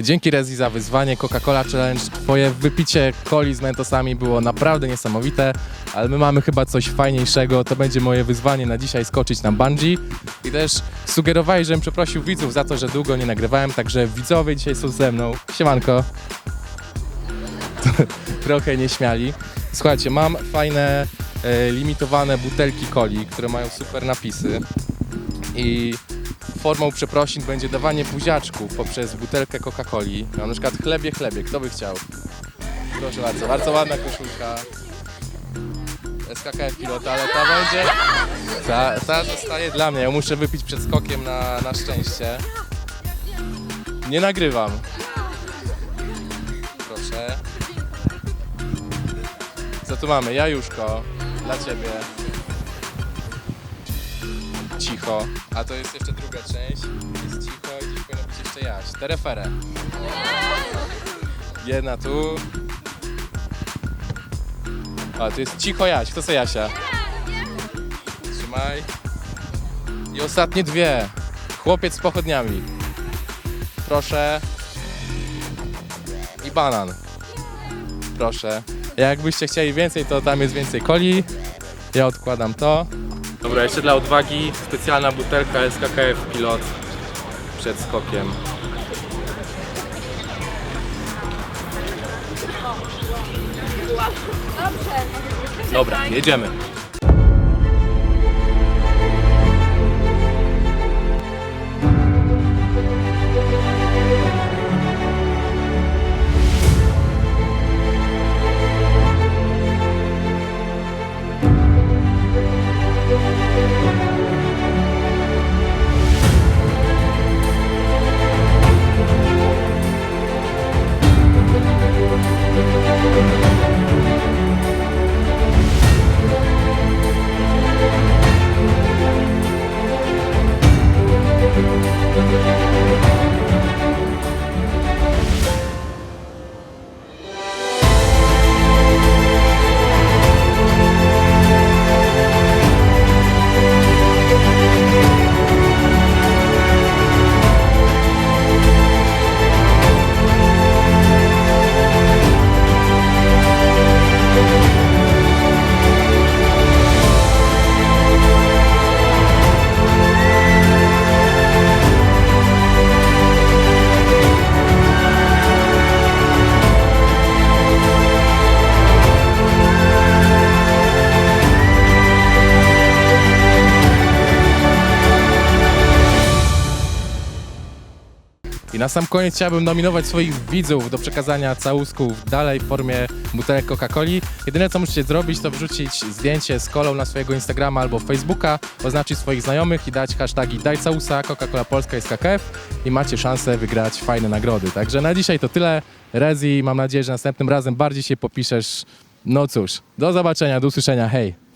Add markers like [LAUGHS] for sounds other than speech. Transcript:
Dzięki Rezi za wyzwanie Coca-Cola Challenge. Twoje wypicie coli z mentosami było naprawdę niesamowite, ale my mamy chyba coś fajniejszego. To będzie moje wyzwanie na dzisiaj skoczyć na bungee. I też sugerowałeś, żebym przeprosił widzów za to, że długo nie nagrywałem, także widzowie dzisiaj są ze mną. Siemanko. [LAUGHS] Trochę nieśmiali. Słuchajcie, mam fajne e, limitowane butelki coli, które mają super napisy i formą przeprosin będzie dawanie buziaczków poprzez butelkę Coca-Coli. Na przykład chlebie, chlebie. Kto by chciał? Proszę bardzo, bardzo ładna koszulka. SKKF pilota, ale ta będzie... Ta, ta zostaje dla mnie. Ja muszę wypić przed skokiem na, na szczęście. Nie nagrywam. Proszę. Co tu mamy? Jajuszko. Dla ciebie. Cicho. A to jest jeszcze druga część. Jest cicho i gdzieś powinno być jeszcze jaś. Tereferę. Jedna tu. A, tu jest cicho jaś. Kto chce jasia? Trzymaj. I ostatnie dwie. Chłopiec z pochodniami. Proszę. I banan. Proszę. Jakbyście chcieli więcej, to tam jest więcej coli. Ja odkładam to. Dobra, jeszcze dla odwagi specjalna butelka SKKF Pilot przed skokiem. Dobra, jedziemy. I na sam koniec chciałbym nominować swoich widzów do przekazania całusków dalej w formie butelek Coca-Coli. Jedyne co musicie zrobić to wrzucić zdjęcie z kolą na swojego Instagrama albo Facebooka, oznaczyć swoich znajomych i dać hashtagi Daj Całusa, Coca-Cola Polska i SKKF i macie szansę wygrać fajne nagrody. Także na dzisiaj to tyle. Rezi, mam nadzieję, że następnym razem bardziej się popiszesz. No cóż, do zobaczenia, do usłyszenia, hej!